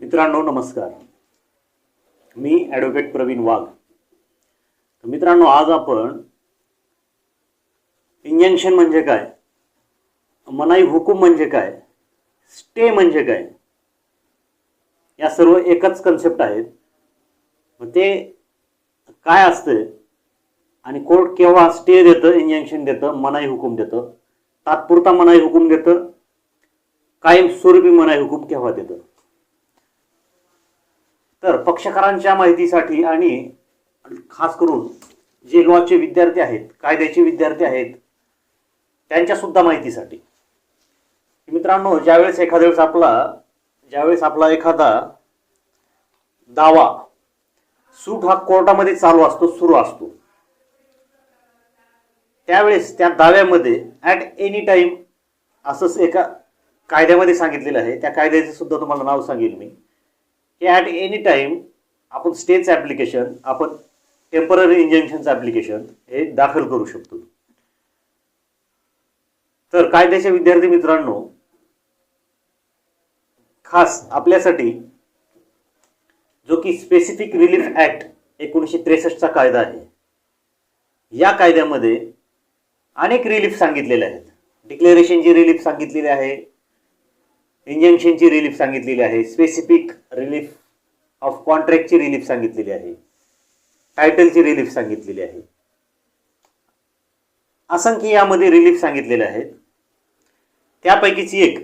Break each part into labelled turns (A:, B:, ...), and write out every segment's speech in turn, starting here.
A: मित्रांनो नमस्कार. मी ॲडव्होकेट प्रवीण वाघ. तर मित्रांनो आज आपण इंजंक्शन म्हणजे काय? मनाई हुकूम म्हणजे काय? स्टे म्हणजे काय? या सर्व एकच कन्सेप्ट आहेत. मग ते काय असतं? आणि कोर्ट केव्हा स्टे देतं इंजंक्शन देतं मनाई हुकूम देतं? तात्पुरता मनाई हुकूम देतं? कायमस्वरूपी मनाई हुकूम केव्हा देतं? तर पक्षकारांच्या माहितीसाठी आणि खास करून जे लॉचे विद्यार्थी आहेत कायद्याचे विद्यार्थी आहेत त्यांच्या सुद्धा माहितीसाठी मित्रांनो ज्यावेळेस एखाद्या वेळेस आपला ज्यावेळेस आपला एखादा दावा सूट हा कोर्टामध्ये चालू असतो सुरू असतो त्यावेळेस त्या दाव्यामध्ये ॲट एनी टाइम असंच एका कायद्यामध्ये सांगितलेलं आहे. त्या कायद्याचं सुद्धा तुम्हाला नाव सांगेल मी. हे ॲट एनी टाइम आपण स्टेचं ॲप्लिकेशन आपण टेंपररी इंजेक्शनचं ॲप्लिकेशन हे दाखल करू शकतो. तर कायद्याच्या विद्यार्थी मित्रांनो खास आपल्यासाठी जो की स्पेसिफिक रिलीफ ॲक्ट एकोणीसशे त्रेसष्टचा कायदा आहे या कायद्यामध्ये अनेक रिलीफ सांगितलेले आहेत. डिक्लेरेशनची रिलीफ सांगितलेली आहे इंजंक्शनची रिलीफ सांगितलेली आहे. स्पेसिफिक रिलीफ ऑफ कॉन्ट्रॅक्टची रिलीफ सांगितलेली आहे. टायटलची रिलीफ सांगितलेली आहे. असंख्य यामध्ये रिलीफ सांगितलेले आहेत. त्यापैकीची एक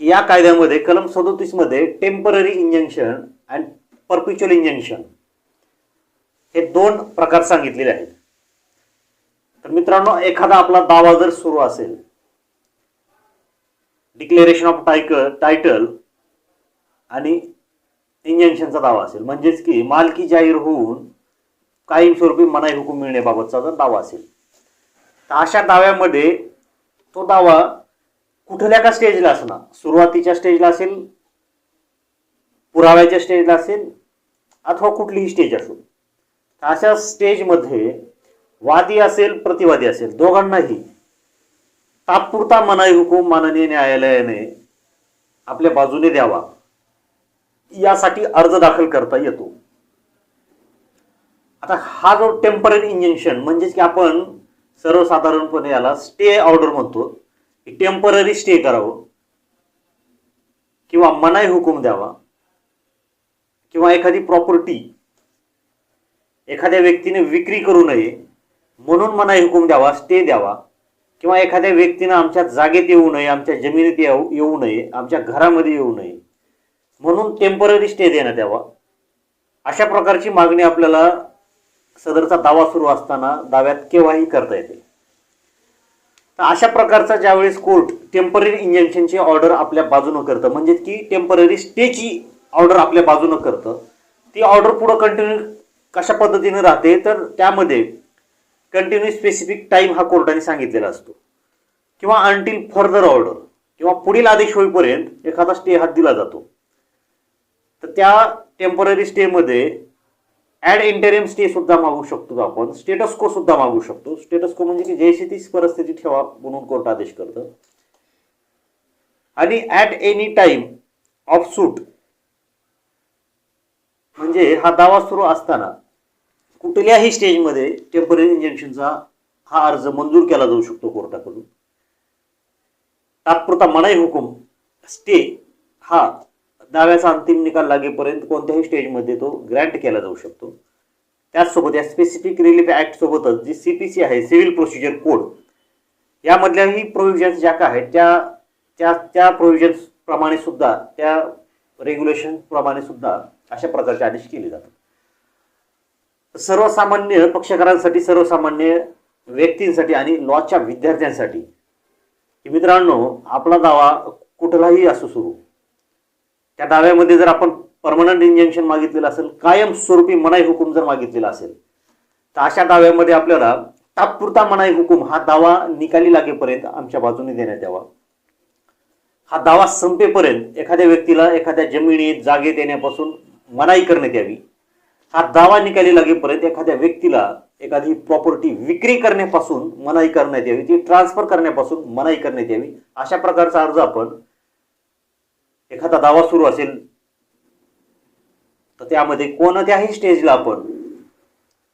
A: या कायद्यामध्ये कलम सदोतीसमध्ये temporary injunction and perpetual injunction हे दोन प्रकार सांगितलेले आहेत. तर मित्रांनो एखादा आपला दावा जर सुरू असेल डिक्लेरेशन ऑफ टायकल टायटल आणि इंजेक्शनचा दावा असेल. म्हणजेच की मालकी जाहीर होऊन कायमस्वरूपी मनाई हुकूम मिळण्याबाबतचा जर दावा असेल. तर अशा दाव्यामध्ये तो दावा कुठल्या का स्टेजला असणार? सुरुवातीच्या स्टेजला असेल? पुराव्याच्या स्टेजला असेल? अथवा कुठलीही स्टेज असो. तर अशा स्टेजमध्ये वादी असेल प्रतिवादी असेल दोघांनाही तात्पुरता मनाई हुकूम माननीय न्यायालयाने आपल्या बाजूने द्यावा. यासाठी अर्ज दाखल करता येतो. आता हा जो टेंपररी इंजेक्शन म्हणजेच की आपण सर्वसाधारणपणे याला स्टे ऑर्डर म्हणतो टेंपररी स्टे करावं किंवा मनाई हुकूम द्यावा किंवा एखादी प्रॉपर्टी एखाद्या व्यक्तीने विक्री करू नये म्हणून मनाई हुकूम द्यावा स्टे द्यावा किंवा एखाद्या व्यक्तीनं आमच्या जागेत येऊ नये आमच्या जमिनीत येऊ येऊ नये आमच्या घरामध्ये येऊ नये म्हणून टेंपररी स्टे देण्यात यावा अशा प्रकारची मागणी आपल्याला सदरचा दावा सुरू असताना दाव्यात केव्हाही करता येते. तर अशा प्रकारचा ज्यावेळेस कोर्ट टेंपररी इंजेक्शनची ऑर्डर आपल्या बाजूनं करतं म्हणजे की टेंपररी स्टेची ऑर्डर आपल्या बाजूनं करतं ती ऑर्डर पुढं कंटिन्यू कशा पद्धतीने राहते तर त्यामध्ये कंटिन्यू स्पेसिफिक टाईम हा कोर्टाने सांगितलेला असतो. किंवा अंटील फर्दर ऑर्डर किंवा पुढील आदेश होईपर्यंत एखादा स्टे हा दिला जातो. तर त्या टेंपररी स्टेमध्ये ॲड इंटेरियम स्टे सुद्धा मागू शकतो आपण स्टेटस्को सुद्धा मागू शकतो. स्टेटस्को म्हणजे की जैशी तीच परिस्थिती ठेवा म्हणून कोर्ट आदेश करतं. आणि at any time of suit म्हणजे हा दावा सुरू असताना कुठल्याही स्टेजमध्ये टेंपररी इंजेक्शनचा हा अर्ज मंजूर केला जाऊ शकतो कोर्टाकडून. तात्पुरता मनाई हुकूम स्टे हा दाव्याचा अंतिम निकाल लागेपर्यंत कोणत्याही स्टेजमध्ये तो ग्रँट केला जाऊ शकतो. त्याचसोबत या स्पेसिफिक रिलीफ ॲक्टसोबतच जी सी पी सी आहे सिव्हिल प्रोसिजर कोड यामधल्याही प्रोव्हिजन्स ज्या काय आहेत त्या त्या त्या प्रोव्हिजन्स प्रमाणे सुद्धा त्या रेग्युलेशन प्रमाणे सुद्धा अशा प्रकारचे आदेश केले जातात. सर्वसामान्य पक्षकारांसाठी सर्वसामान्य व्यक्तींसाठी आणि लॉच्या विद्यार्थ्यांसाठी. मित्रांनो आपला दावा कुठलाही असू सुरू. त्या दाव्यामध्ये जर आपण परमनंट इंजेक्शन मागितलेलं असेल कायमस्वरूपी मनाई हुकूम जर मागितलेला असेल तर अशा दाव्यामध्ये आपल्याला तात्पुरता मनाई हुकूम हा दावा निकाली लागेपर्यंत आमच्या बाजूने देण्यात यावा. हा दावा संपेपर्यंत एखाद्या व्यक्तीला एखाद्या जमिनीत जागेत येण्यापासून मनाई करण्यात यावी. हा दावा निकाली लागेपर्यंत एखाद्या व्यक्तीला एखादी प्रॉपर्टी विक्री करण्यापासून मनाई करण्यात यावी ती ट्रान्सफर करण्यापासून मनाई करण्यात यावी अशा प्रकारचा अर्ज आपण एखादा दावा सुरू असेल तर त्यामध्ये कोणत्याही स्टेजला आपण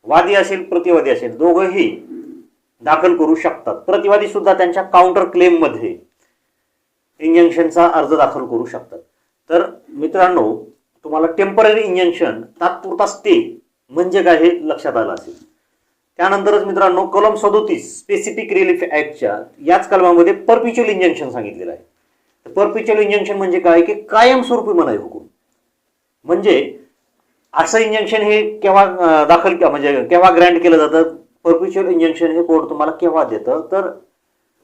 A: वादी असेल प्रतिवादी असेल दोघंही दाखल करू शकतात. प्रतिवादी सुद्धा त्यांच्या काउंटर क्लेममध्ये इंजंक्शनचा अर्ज दाखल करू शकतात. तर मित्रांनो तुम्हाला टेंपररी इंजंक्शन तात्पुरता स्टे म्हणजे काय हे लक्षात आलं असेल. त्यानंतरच मित्रांनो कलम सदोतीस स्पेसिफिक रिलीफ ऍक्टच्या याच कलमामध्ये परपिच्युअल इंजंक्शन सांगितलेलं आहे. परपिच्युअल इंजंक्शन म्हणजे काय? की कायमस्वरूपी म्हणाय हुकूम. म्हणजे असं इंजंक्शन हे केव्हा दाखल म्हणजे केव्हा ग्रँट केलं जातं? परपिच्युअल इंजंक्शन हे कोर्ट तुम्हाला केव्हा देतं? तर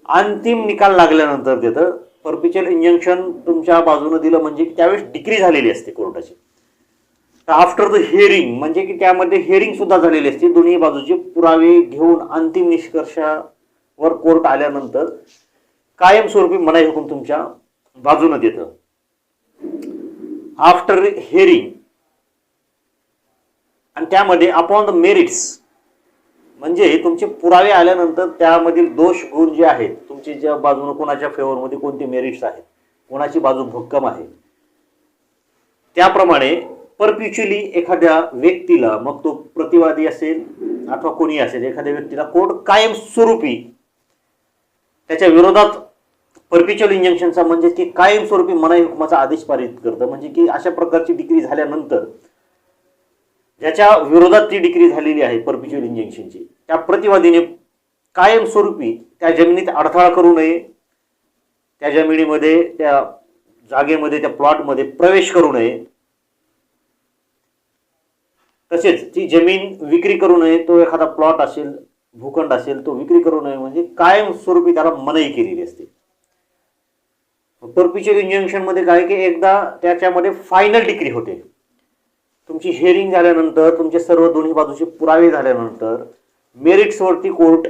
A: अंतिम निकाल लागल्यानंतर देतं. परपिच्युअल इंजंक्शन तुमच्या बाजूनं दिलं म्हणजे की त्यावेळेस डिक्री झालेली असते कोर्टाची. आफ्टर द हिअरिंग म्हणजे की त्यामध्ये हिअरिंग सुद्धा झालेली असते. दोन्ही बाजूचे पुरावे घेऊन अंतिम निष्कर्षावर कोर्ट आल्यानंतर कायमस्वरूपी मनाई हुकूम तुमच्या बाजूनं देतं. आफ्टर हिअरिंग आणि त्यामध्ये अपॉन द मेरिट्स म्हणजे तुमचे पुरावे आल्यानंतर त्यामधील दोष गुण जे आहेत तुमचे ज्या बाजूने कोणाच्या फेवरमध्ये कोणते मेरिट्स आहेत कोणाची बाजू भक्कम आहे त्याप्रमाणे परप्युच्युअली एखाद्या व्यक्तीला मग तो प्रतिवादी असेल अथवा कोणी असेल एखाद्या व्यक्तीला कोर्ट कायमस्वरूपी त्याच्या विरोधात परप्युच्युअल इंजंक्शनचा म्हणजे की कायमस्वरूपी मनाई हुकुमाचा आदेश पारित करतं. म्हणजे की अशा प्रकारची डिग्री झाल्यानंतर त्याच्या विरोधात ती डिक्री झालेली आहे परपिच्युअल इंजेक्शनची त्या प्रतिवादीने कायमस्वरूपी त्या जमिनीत अडथळा करू नये त्या जमिनीमध्ये त्या जागेमध्ये त्या प्लॉटमध्ये प्रवेश करू नये. तसेच ती जमीन विक्री करू नये तो एखादा प्लॉट असेल भूखंड असेल तो विक्री करू नये म्हणजे कायमस्वरूपी त्याला मनाई केलेली असते. परपिच्युअल इंजेक्शनमध्ये काय की एकदा त्याच्यामध्ये फायनल डिक्री होते. तुमची हेअरिंग झाल्यानंतर तुमचे सर्व दोन्ही बाजूचे पुरावे झाल्यानंतर मेरिट्सवरती कोर्ट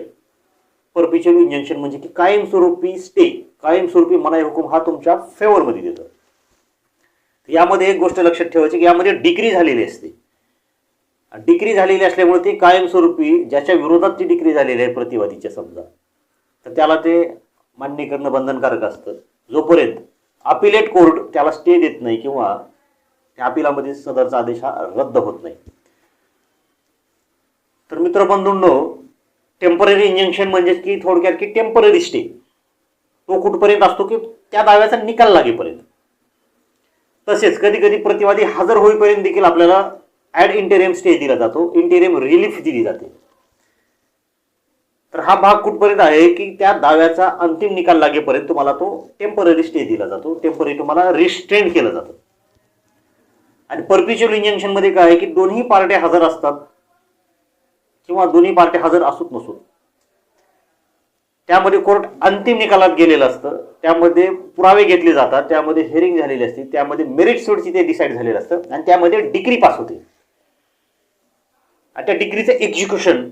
A: परपिच्युअल इंजंक्शन म्हणजे की कायमस्वरूपी स्टे कायमस्वरूपी मनाई हुकूम हा तुमच्या फेवरमध्ये देतो. यामध्ये एक गोष्ट लक्षात ठेवायची की यामध्ये डिग्री झालेली असते. डिग्री झालेली असल्यामुळे ती कायमस्वरूपी ज्याच्या विरोधात ती डिग्री झालेली आहे प्रतिवादीच्या समजा. तर त्याला ते मान्य करणं बंधनकारक असतं. जोपर्यंत अपिलेट कोर्ट त्याला स्टे देत नाही किंवा त्या अपिलामध्ये सदरचा आदेश हा रद्द होत नाही. तर मित्रबंधूंनो टेंपररी इंजंक्शन म्हणजे की थोडक्यात की टेंपररी स्टे तो कुठपर्यंत असतो की त्या दाव्याचा निकाल लागेपर्यंत. तसेच कधी कधी प्रतिवादी हजर होईपर्यंत देखील आपल्याला ऍड इंटेरियम स्टे दिला जातो इंटेरियम रिलीफ दिली जाते. तर हा भाग कुठपर्यंत आहे की त्या दाव्याचा अंतिम निकाल लागेपर्यंत तुम्हाला तो टेंपररी स्टे दिला जातो टेंपररी तुम्हाला रिस्ट्रेन केलं जातं. आणि परपिच्युअल इंजंक्शनमध्ये काय आहे की दोन्ही पार्ट्या हजर असतात किंवा दोन्ही पार्ट्या हजर असूत नसून. त्यामध्ये कोर्ट अंतिम निकालात गेलेलं असतं. त्यामध्ये पुरावे घेतले जातात. त्यामध्ये हिअरिंग झालेली असते. त्यामध्ये मेरिट सूटची ते डिसाईड झालेलं असतं. आणि त्यामध्ये डिग्री पास होते. आणि त्या डिग्रीचं एक्झिक्युशन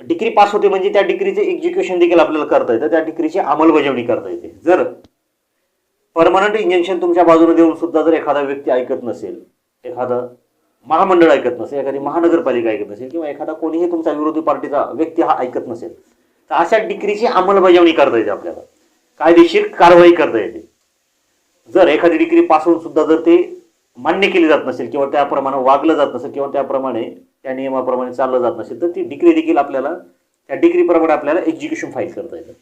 A: डिग्री पास होते म्हणजे त्या डिग्रीचे एक्झिक्युशन देखील आपल्याला करता येतं. त्या डिग्रीची अंमलबजावणी करता येते. जर परमनंट इंजेक्शन तुमच्या बाजूने देऊन सुद्धा जर एखादा व्यक्ती ऐकत नसेल एखादा महामंडळ ऐकत नसेल एखादी महानगरपालिका ऐकत नसेल किंवा एखादा कोणीही तुमचा विरोधी पार्टीचा व्यक्ती हा ऐकत नसेल तर अशा डिक्रीची अंमलबजावणी करता येते आपल्याला. कायदेशीर कारवाई करता येते. जर एखादी डिक्री पास होऊन सुद्धा जर ते मान्य केली जात नसेल किंवा त्याप्रमाणे वागलं जात नसेल किंवा त्याप्रमाणे त्या नियमाप्रमाणे चाललं जात नसेल तर ती डिग्री देखील आपल्याला त्या डिग्रीप्रमाणे आपल्याला एक्झिक्युशन फाईल करता येतं.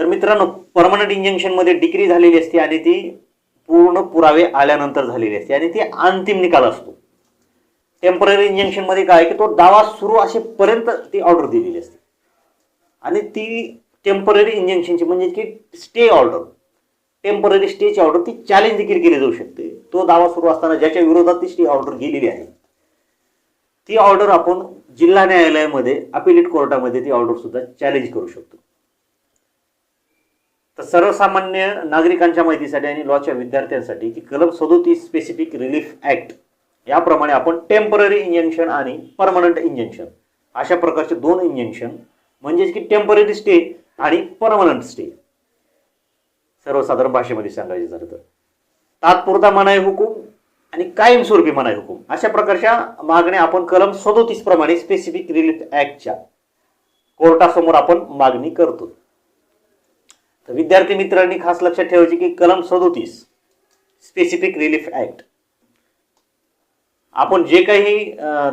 A: तर मित्रांनो परमनंट इंजेक्शनमध्ये डिग्री झालेली असते आणि ती पूर्ण पुरावे आल्यानंतर झालेली असते आणि ती अंतिम निकाल असतो. टेंपररी इंजेक्शनमध्ये काय की तो दावा सुरू असेपर्यंत ती ऑर्डर दिलेली असते. आणि ती टेंपररी इंजंक्शनची म्हणजे की स्टे ऑर्डर टेंपररी स्टेची ऑर्डर ती चॅलेंज देखील केली जाऊ शकते. तो दावा सुरू असताना ज्याच्या विरोधात ती स्टे ऑर्डर गेलेली आहे. ती ऑर्डर आपण जिल्हा न्यायालयामध्ये अपिलेट कोर्टामध्ये ती ऑर्डर सुद्धा चॅलेंज करू शकतो. तर सर्वसामान्य नागरिकांच्या माहितीसाठी आणि लॉच्या विद्यार्थ्यांसाठी की कलम सदोतीस स्पेसिफिक रिलीफ ऍक्ट याप्रमाणे आपण टेंपररी इंजेक्शन आणि परमनंट इंजेक्शन अशा प्रकारचे दोन इंजेक्शन म्हणजेच की टेंपररी स्टे आणि परमनंट स्टे सर्वसाधारण भाषेमध्ये सांगायचे झालं तर. तात्पुरता मनाई हुकूम आणि कायमस्वरूपी मनाई हुकूम अशा प्रकारच्या मागण्या आपण कलम सदोतीस प्रमाणे स्पेसिफिक रिलीफ ऍक्टच्या कोर्टासमोर आपण मागणी करतो. तर विद्यार्थी मित्रांनी खास लक्षात ठेवायचे की कलम सदोतीस स्पेसिफिक रिलीफ ऍक्ट आपण जे काही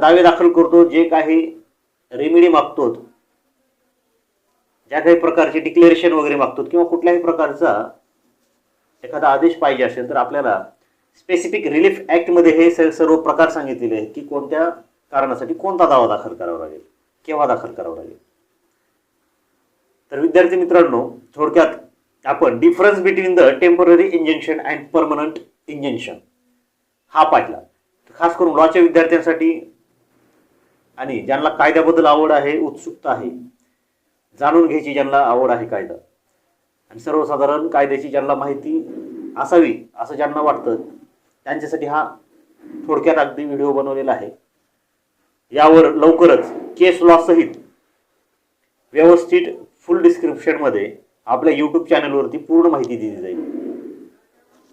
A: दावे दाखल करतो जे काही रेमेडी मागतो ज्या काही प्रकारचे डिक्लेरेशन वगैरे मागतो किंवा कुठल्याही प्रकारचा एखादा आदेश पाहिजे असेल तर आपल्याला स्पेसिफिक रिलीफ ॲक्टमध्ये हे सर्व प्रकार सांगितलेले आहेत की कोणत्या कारणासाठी कोणता दावा दाखल करावा लागेल केव्हा दाखल करावा लागेल. तर विद्यार्थी मित्रांनो थोडक्यात आपण difference between the temporary injection and permanent injection हा पाहिला. खास करून लॉच्या विद्यार्थ्यांसाठी आणि ज्यांना कायद्याबद्दल आवड आहे उत्सुकता आहे जाणून घ्यायची ज्यांना आवड आहे कायदा. आणि सर्वसाधारण कायद्याची ज्यांना माहिती असावी असं ज्यांना वाटतं त्यांच्यासाठी हा थोडक्यात अगदी व्हिडिओ बनवलेला आहे. यावर लवकरच केस लॉ सहित व्यवस्थित फुल डिस्क्रिप्शनमध्ये आपल्या यूट्यूब चॅनलवरती पूर्ण माहिती दिली जाईल.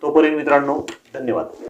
A: तोपर्यंत मित्रांनो धन्यवाद.